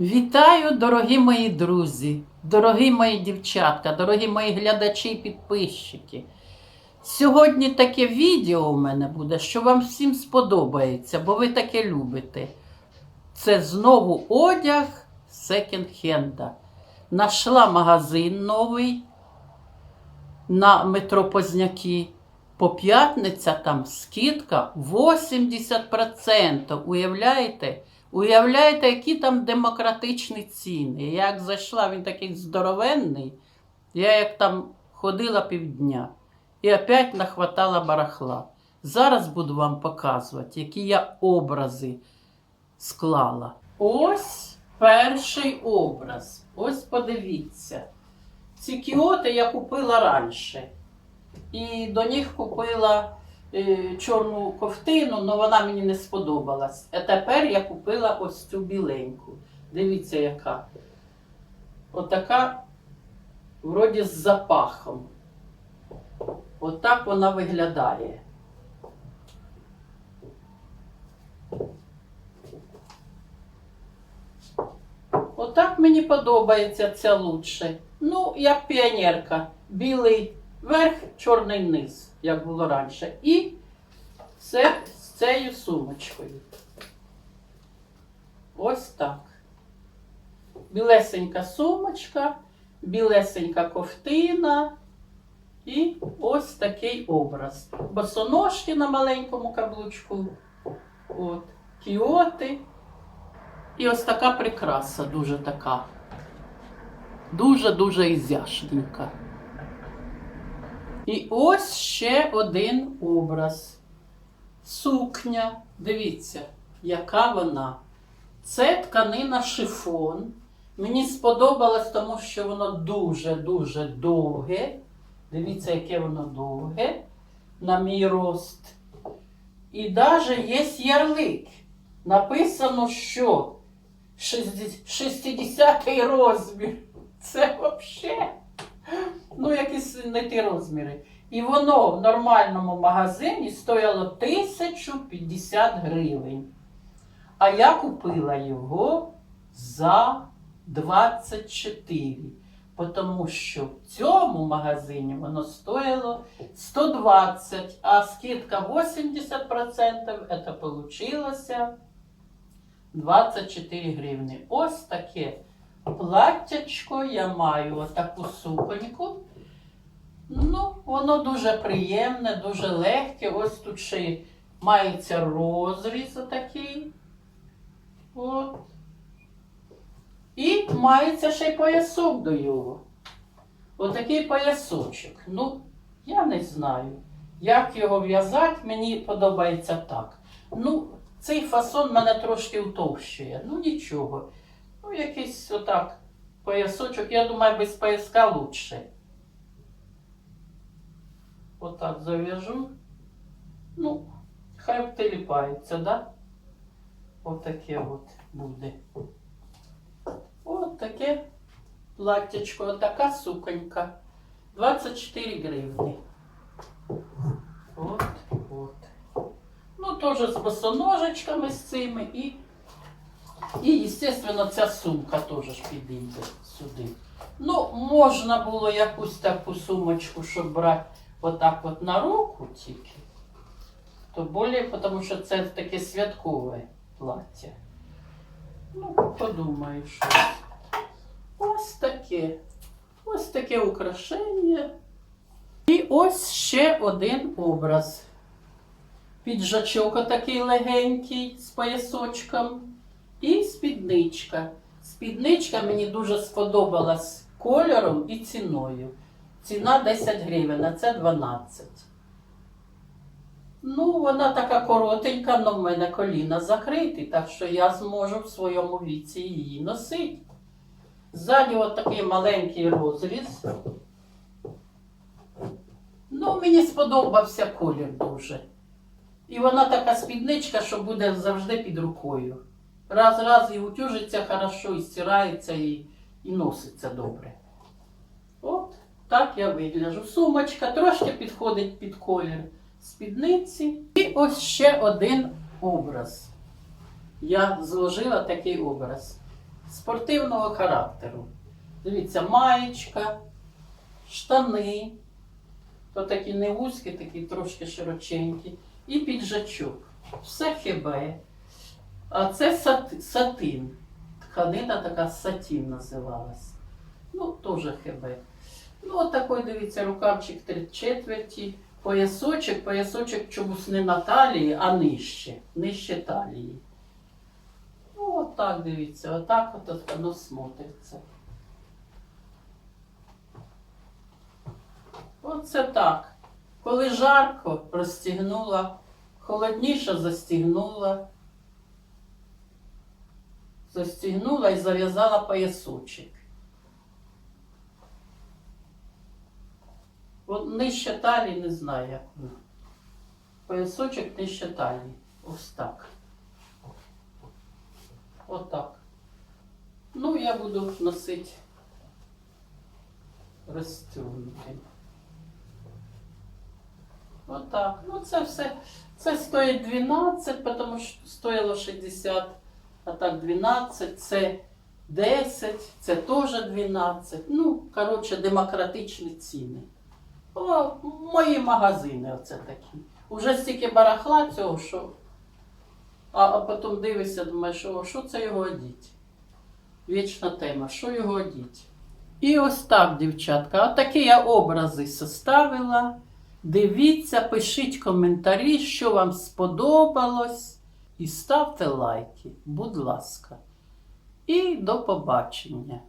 Вітаю, дорогі мої друзі, дорогі мої дівчатка, дорогі мої глядачі і підписчики. Сьогодні таке відео у мене буде, що вам всім сподобається, бо ви таке любите. Це знову одяг секонд-хенда. Нашла магазин новий на метро Позняки. По п'ятниця там скидка 80%. Уявляєте? Уявляєте, які там демократичні ціни. Я як зайшла, він такий здоровенний. Я як там ходила півдня і опять нахватала барахла. Зараз буду вам показувати, які я образи склала. Ось перший образ. Ось подивіться. Ці кіоти я купила раніше. І до них купила чорну ковтину, але вона мені не сподобалась. А тепер я купила ось цю біленьку. Дивіться, яка. Отака, вроді з запахом. Отак вона виглядає. Отак мені подобається ця лучше. Ну, як піонерка. Білий верх, чорний низ, як було раніше. І це з цією сумочкою. Ось так. Білесенька сумочка, білесенька ковтина. І ось такий образ. Босоножки на маленькому каблучку. От, кіоти. І ось така прикраса, дуже така. Дуже-дуже ізяшненька. І ось ще один образ. Сукня. Дивіться, яка вона. Це тканина шифон. Мені сподобалось, тому що воно дуже-дуже довге. Дивіться, яке воно довге на мій рост. І навіть є ярлик. Написано, що 60-й розмір. Це взагалі. Ну, якісь не ті розміри. І воно в нормальному магазині стояло 1050 гривень. А я купила його за 24. Тому що в цьому магазині воно стояло 120, а скидка 80%, це получилося 24 гривні. Ось таке платтячко я маю отаку суконьку. Ну, воно дуже приємне, дуже легке. Ось тут ще мається розріз такий. От. І мається ще й поясок до його. Отакий поясочок. Ну, я не знаю, як його в'язати, мені подобається так. Ну, цей фасон мене трошки втовщує. Ну нічого. Ну, якийсь отак поясочок. Я думаю, без пояска лучше. Отак зав'яжу. Ну, хай втиліпається, да? Отаке от буде. От таке платтячко, отака суконька. 24 гривні. От, от. Ну, теж з босоножечками з цими і, і, звісно, ця сумка теж підійде сюди. Ну, можна було якусь таку сумочку, щоб брати отак от на руку тільки. То більше, тому що це таке святкове плаття. Ну, подумаю, що. Ось таке. Ось таке украшення. І ось ще один образ. Піджачок такий легенький з поясочком. Спідничка. Спідничка мені дуже сподобалась кольором і ціною. Ціна 10 гривень, а це 12. Ну, вона така коротенька, але в мене коліна закриті, так що я зможу в своєму віці її носити. Ззаді от такий маленький розріз. Ну, мені сподобався колір дуже. І вона така спідничка, що буде завжди під рукою. Раз-раз і утюжиться хорошо, і стирається, і, і носиться добре. От так я вигляжу. Сумочка трошки підходить під колір спідниці. І ось ще один образ. Я зложила такий образ. спортивного характеру. Дивіться, маєчка, штани, то такі не вузькі, такі трошки широченькі, і піджачок. Все хебе. А це сатин. Тканина така сатін називалась. Ну, теж хебе. Ну, от такий, дивіться, рукавчик три четверті, поясочок, поясочок чомусь не на талії, а нижче, нижче талії. Ну, от так дивіться, отак от, от воно смотриться. Оце так. Коли жарко, розстігнула, холодніше застігнула. Застігнула і зав'язала поясочок. От нижче талії не знаю, як воно. Поясочок нижче талії. Ось так. Отак. Ну, я буду носити розтягнутий. Отак. Ну, це все. Це стоїть 12, тому що стоїло 60, а так 12, це 10, це теж 12. Ну, коротше, демократичні ціни. О, мої магазини оце такі. Уже стільки барахла цього, що. А, а потім дивишся, думаєш, о, що це його одіть? Вічна тема, що його одіть? І ось так, дівчатка, отакі я образи составила. Дивіться, пишіть коментарі, що вам сподобалось. І ставте лайки, будь ласка. І до побачення.